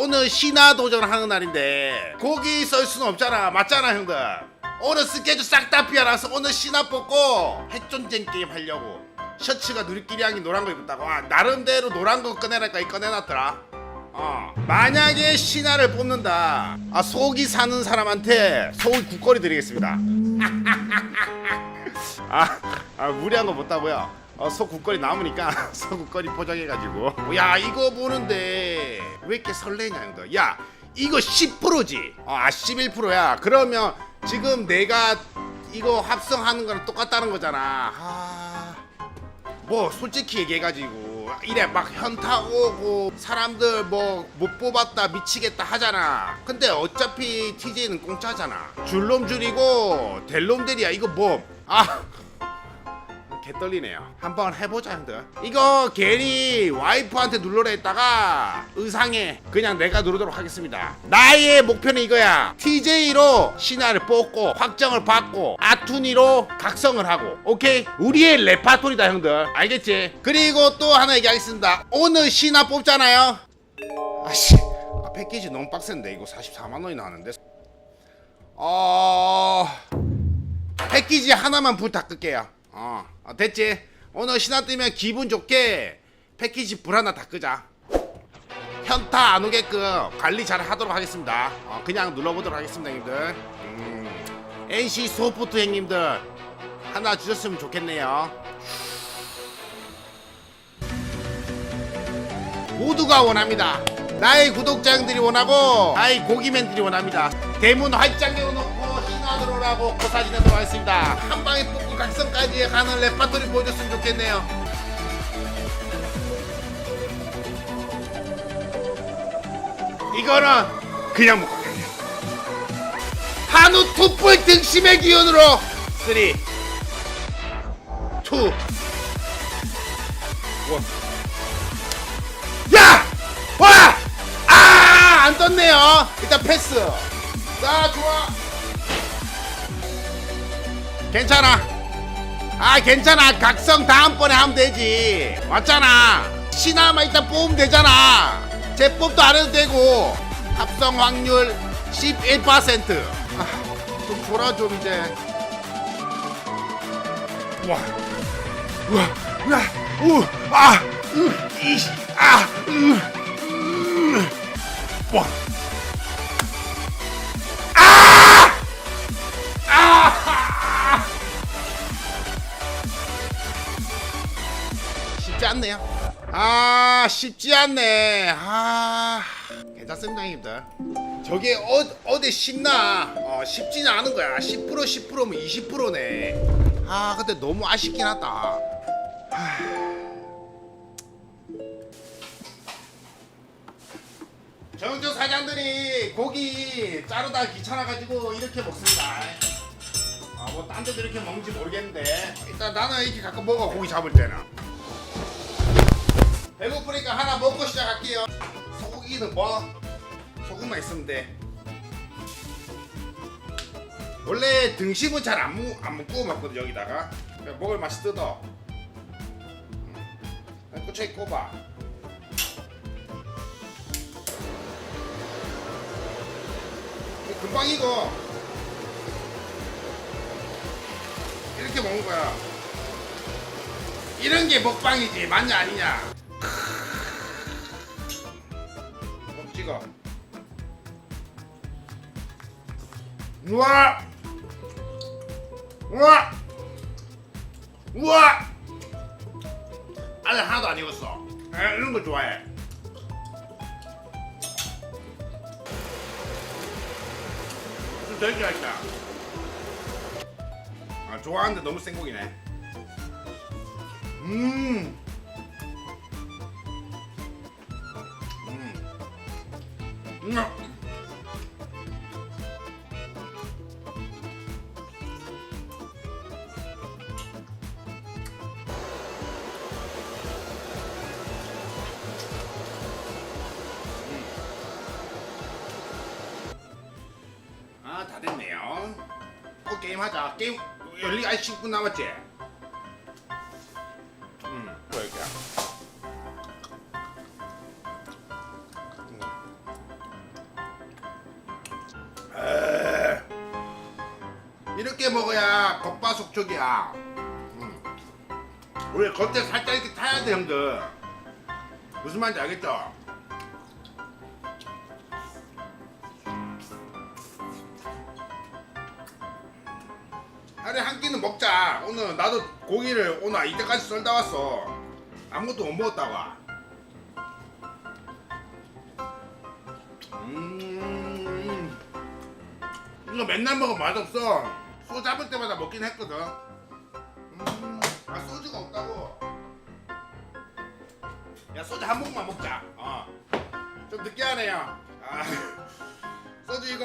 오늘 신화 도전을 하는 날인데 고기 썰 수는 없잖아. 맞잖아 형들. 오늘 스케줄 싹다 비워놔서 오늘 신화 뽑고 핵전쟁 게임 하려고 셔츠가 누리끼리 향이 노란 거 입었다고. 아, 나름대로 노란 거 꺼내랄까 이 꺼내놨더라. 어 만약에 신화를 뽑는다. 아 속이 사는 사람한테 소고기 국거리 드리겠습니다. 아, 아 무리한 거 못하고요. 어, 소 국거리 남으니까 소 국거리 포장해가지고. 야 이거 보는데 왜 이렇게 설레냐 형들. 야 이거 10%지. 아 11%야. 그러면 지금 내가 이거 합성하는 거랑 똑같다는 거잖아. 아. 뭐 솔직히 얘기해가지고 이래 막 현타 오고 사람들 뭐 못 뽑았다 미치겠다 하잖아 근데 어차피 TJ는 공짜잖아 줄놈 줄이고 될 놈들이야 이거 뭐아 개떨리네요. 한번 해보자 형들. 이거 괜히 와이프한테 눌러라 했다가 의상에 그냥 내가 누르도록 하겠습니다. 나의 목표는 이거야. TJ로 신화를 뽑고 확정을 받고 아투니로 각성을 하고 오케이? 우리의 레파토리다 형들. 알겠지? 그리고 또 하나 얘기하겠습니다. 오늘 신화 뽑잖아요. 아씨 아, 패키지 너무 빡센데. 이거 44만원이 나왔는데. 어... 패키지 하나만 불 다 끌게요. 어, 어, 됐지? 오늘 신화 뜨면 기분 좋게 패키지 불 하나 다 끄자. 현타 안 오게끔 관리 잘 하도록 하겠습니다. 어, 그냥 눌러보도록 하겠습니다, 형님들. 음, NC 소프트 형님들 하나 주셨으면 좋겠네요. 모두가 원합니다. 나의 구독자들이 원하고 나의 고기맨들이 원합니다. 대문 활짝 열어놓고 들어오라고 고사진하도록 하겠습니다. 한 방에 뽑고 각성까지 가는 레파토리 보여줬으면 좋겠네요. 이거는 그냥 먹고 갈게요. 한우 투뿔 등심의 기운으로 3 2 1 야! 와! 아! 안 떴네요. 일단 패스. 자, 좋아. 괜찮아. 아, 괜찮아. 각성 다음번에 하면 되지. 맞잖아. 신화만 일단 뽑으면 되잖아. 제법도 안 해도 되고. 합성 확률 11%. 아, 좀 줘라, 좀 이제. 와. 우와, 우와, 우, 아, 으, 이, 아, 으, 으, 와, 쉽지 않네요. 아, 쉽지 않네. 아, 괜찮습니다, 형님들. 저게 어, 어디 쉽나? 어, 쉽지는 않은 거야. 10% 10%면 20%네. 아, 근데 너무 아쉽긴 하다. 정조 사장들이 고기 자르다 귀찮아가지고 이렇게 먹습니다. 아, 뭐 딴 데도 이렇게 먹는지 모르겠는데 일단 나는 이렇게 가끔 먹어 고기 잡을 때는. 배고프니까 하나 먹고 시작할게요. 소고기는 뭐 소금만 있으면 돼. 원래 등심은 잘안안 먹고 먹거든 여기다가 그냥 먹을 맛이 뜯어. 음. 꼬챙이 꼽아. 금방 익어. 이렇게 먹는 거야. 이런 게 먹방이지 맞냐 아니냐? 우와! 우와! 우와! 아직 하나도 안 익었어. 에, 이런 거 좋아해. 좀 덜기 할까? 아, 좋아하는데 너무 생고기네. 음! 음. 음. 게임하자 게임 열리 아직 10분 남았지? 음 그럴게 음. 에이, 이렇게 먹어야 겉바속촉이야 음. 우리 겉에 살짝 이렇게 타야 돼 형들 무슨 말인지 알겠죠? 나도 고기를 오늘 이때까지 썰다 왔어. 아무것도 못 먹었다고. 음. 이거 맨날 먹으면 맛없어. 소 잡을 때마다 먹긴 했거든. 음. 아 소주가 없다고. 야 소주 한 모금만 먹자. 어. 좀 느끼하네요. 아. 소주 이거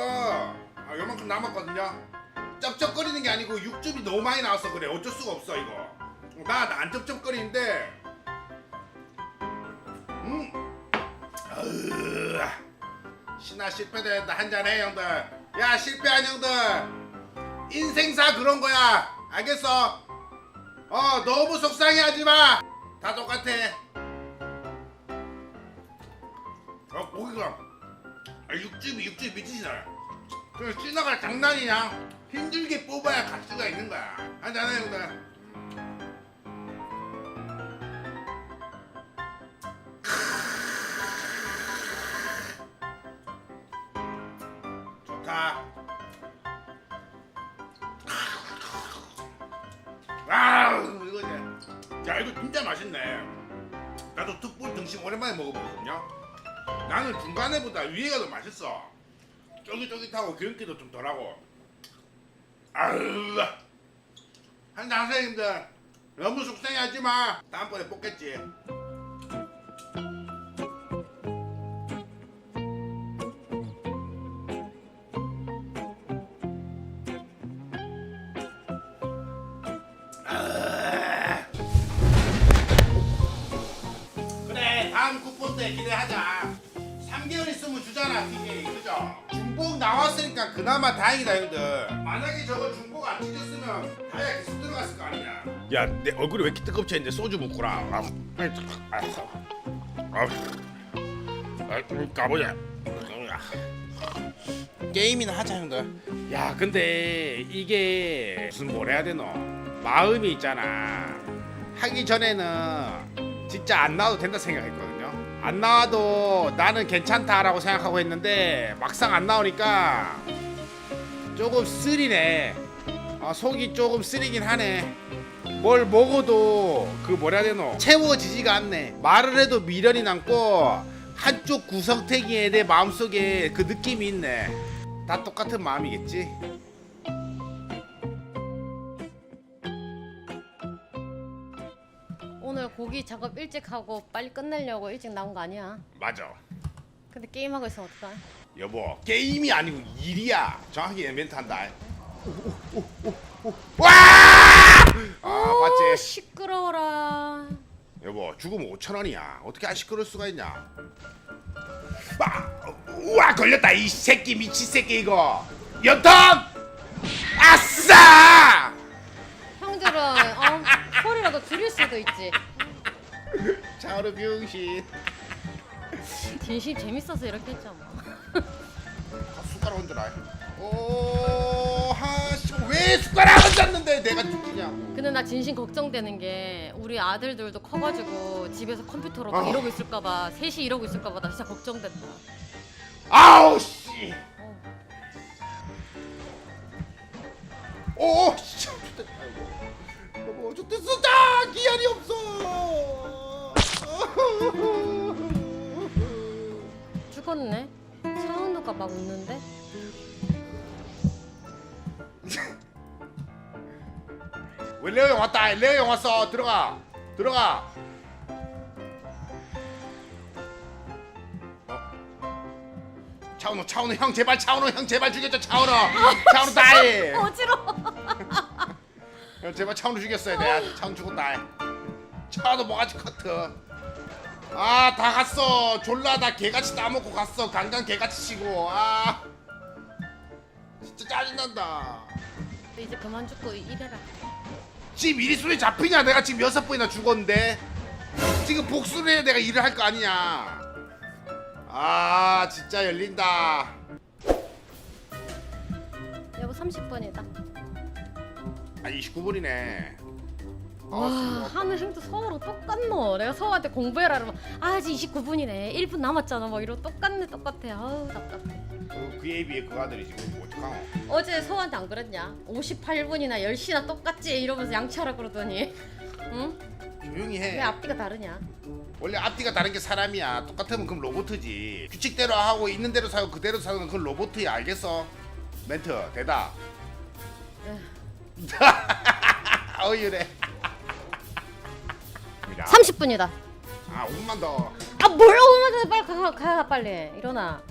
아, 요만큼 남았거든요. 쩝쩝거리는 게 아니고 육즙이 너무 많이 나와서 그래. 어쩔 수가 없어 이거. 나 안 쩝쩝거리는데. 음. 신나 실패된다 한잔해 형들. 야 실패한 형들. 인생사 그런 거야. 알겠어? 어 너무 속상해하지 마. 다 똑같아. 어 고기가 아, 육즙이 육즙 미치지 않아. 그 찌나갈 장난이냐? 힘들게 뽑아야 가치가 있는 거야. 한잔해 형들. 좋다. 아 이거지. 야 이거 진짜 맛있네. 나도 툭불 등심 오랜만에 먹어보거든요. 나는 중간에보다 위에가 더 맛있어. 쫄깃쫄깃하고 기름기도 좀 덜하고. 아유. 하세요 형들. 너무 속상해하지 마. 다음번에 뽑겠지. 아. 그래 다음 쿠폰 때 기대하자 3개월 있으면 주잖아 TK 그죠? 나왔으니까 그나마 다행이다 형들. 만약에 저거 중복 안 찍혔으면 다이아 계속 들어갔을 거 아니야. 야내 얼굴이 왜 이렇게 뜨겁지? 했는데 소주 먹구나 아, 아, 아, 아, 가보자. 게임이나 하자 형들. 야 근데 이게 무슨 뭘 해야 되노? 마음이 있잖아. 하기 전에는 진짜 안 나와도 된다 생각했거든요 안 나와도 나는 괜찮다라고 생각하고 했는데 막상 안 나오니까 조금 쓰리네. 아, 속이 조금 쓰리긴 하네. 뭘 먹어도 그 뭐라 해야 되노? 채워지지가 않네. 말을 해도 미련이 남고 한쪽 구석탱이에 내 마음속에 그 느낌이 있네. 다 똑같은 마음이겠지 고기 작업 일찍 하고 빨리 끝내려고 일찍 나온 거 아니야? 맞아 근데 게임하고 있으면 어떡해? 여보 게임이 아니고 일이야 정확히 멘트 한다 와! 아 오, 봤지? 시끄러워라. 여보 죽으면 5천 원이야 어떻게 안 시끄러울 수가 있냐 와, 우와 걸렸다 이 새끼 미친 새끼 이거 연턴 아싸 형들은 어, 소리라도 줄일 수도 있지. 차오르 병신 진심 재밌어서 이렇게 했죠 뭐. 아, 숟가락 얹어라 오하씨 왜 숟가락 얹었는데 내가 죽이냐고 근데 나 진심 걱정되는 게 우리 아들들도 커가지고 집에서 컴퓨터로 막 아. 이러고 있을까봐 셋이 이러고 있을까봐 나 진짜 걱정된다. 아우 씨 어. 오, 씨. 아이고. 여보, 좋다, 쏟아! 기한이 없어! 죽었네. 차은우가 막 웃는데? 왜 레오 형 왔다! 레오 형 왔어! 들어가! 들어가! 어? 차은우, 차은우 형 제발 차은우 형 제발 죽였죠 차은우! 차은우 다이! 어지러워. 형 제발 차은우 죽였어야 돼. 차은우 죽었다. 차은우 뭐가지 커트. 아 다 갔어. 졸라 다 개같이 따먹고 갔어. 강강 개같이 치고. 아 진짜 짜증난다. 이제 그만 죽고 일해라. 지금 일이 손에 잡히냐? 내가 지금 여섯 번이나 죽었는데 지금 복수를 해야 내가 일을 할 거 아니냐? 아 진짜 열린다. 여보 30분이다. 아 29분이네. 와 하는 행도 서우랑 똑같노 내가 서우한테 공부해라 그러면 아 아직 29분이네 1분 남았잖아 뭐 이러고 똑같네 똑같아 아우 답답해 그, 그에 비해 그 아들이 지금 어떡하노? 어제 서우한테 안 그랬냐 58분이나 10시나 똑같지 이러면서 양치하라 그러더니 응? 조용히 왜 해. 앞뒤가 다르냐 원래 앞뒤가 다른 게 사람이야. 똑같으면 그럼 로봇이지. 규칙대로 하고 있는 대로 사고 그대로 사는 그건 로봇이야. 알겠어? 멘트 대답. 어이래. 30분이다. 아 5분만 더. 아뭘 오면 빨리 가, 가, 가 빨리. 일어나.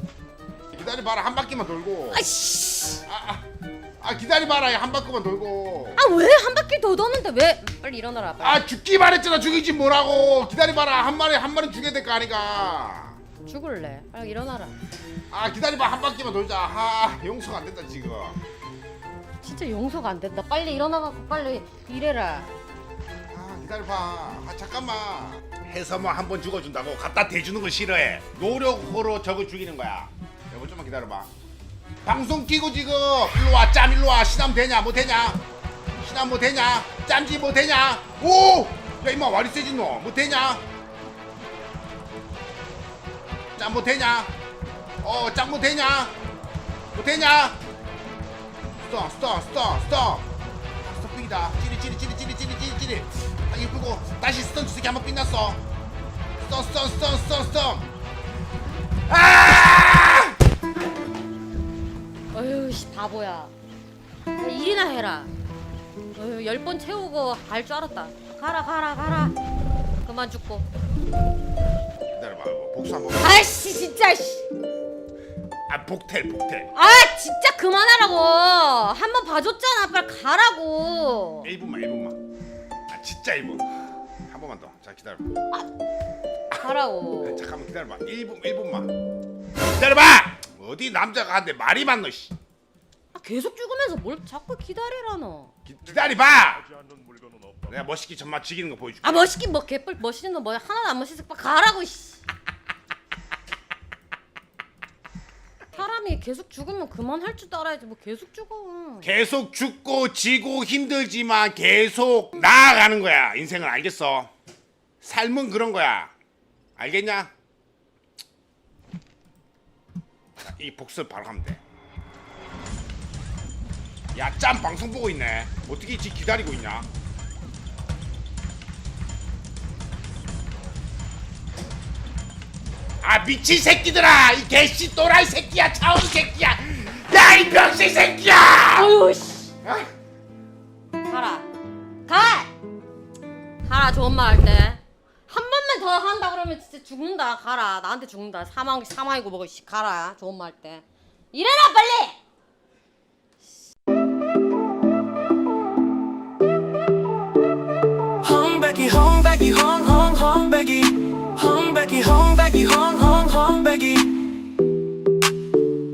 기다려봐라. 한 바퀴만 돌고. 아씨. 아, 아, 아 기다려봐라. 한 바퀴만 돌고. 아 왜 한 바퀴 더 도는데 왜 빨리 일어나라 빨리. 아 죽기 말했잖아. 죽이지 뭐라고. 기다려봐라. 한 마리 한 마리 죽여야 될 거 아니가. 죽을래. 빨리 일어나라. 아 기다려봐. 한 바퀴만 돌자. 아 용서가 안 된다 지금. 진짜 용서가 안 된다. 빨리 일어나 갖고 빨리 일해라. 아 기다려봐. 아 잠깐만. 해서 뭐 한 번 죽어준다고 갖다 대주는 거 싫어해. 노력으로 적을 죽이는 거야. 여보 좀만 기다려봐. 방송 끼고 지금. 일로 와 짬 일로와. 신남 되냐 뭐 되냐? 신남 뭐 되냐? 짬지 뭐 되냐? 오 야 임마 와리 세진 너 뭐 되냐? 짬 뭐 되냐? 어 짬 뭐 되냐? 뭐 되냐? 스톱 스톱 스톱 스톱. 스톱이다. 찌리 찌리 찌리 찌리 찌리 찌리 찌리 끄고 다시 스턴 주새끼 한번 빛났어. 스턴 아! 어휴 씨 바보야 야, 일이나 해라. 어휴 열 번 채우고 갈 줄 알았다. 가라 가라 가라. 그만 죽고. 기다려봐 복수 한번 아이씨 진짜 씨. 아 복텔 복텔. 아 진짜 그만하라고. 한 번 봐줬잖아. 빨리 가라고. 1분만 1분만. 아 진짜 1분. 한 번만 더 자 기다려봐 가라고. 잠깐만 기다려봐. 1분 1분만. 기다려봐! 어디 남자가 한테 말이 많노 씨. 아, 계속 죽으면서 뭘 자꾸 기다리라 너 기, 기다려봐! 내가 멋있게 전마 죽이는 거 보여줄게. 아 멋있긴 뭐 개뿔 멋있는 거 뭐야 하나도 안 멋있어 빨리 가라고 씨. 사람이 계속 죽으면 그만할 줄 알아야지. 뭐 계속 죽어. 계속 죽고 지고 힘들지만 계속 나아가는 거야. 인생을 알겠어? 삶은 그런 거야. 알겠냐? 자, 이 복수를 바로 하면 돼 야 짬 방송 보고 있네. 어떻게 지 기다리고 있냐 아 미친 새끼들아! 이 개씨 또라이 새끼야 차오르 새끼야! 야 이 병신 새끼야! 어휴 씨. 아? 가라. 가! 가라 좋은 말 할 때. 한 번만 더 한다 그러면 진짜 죽는다. 가라. 나한테 죽는다. 사망 사망이고 뭐고 씨. 가라. 좋은 말 할 때. 일어나 빨리 Peggy, Hong Hong Hong Peggy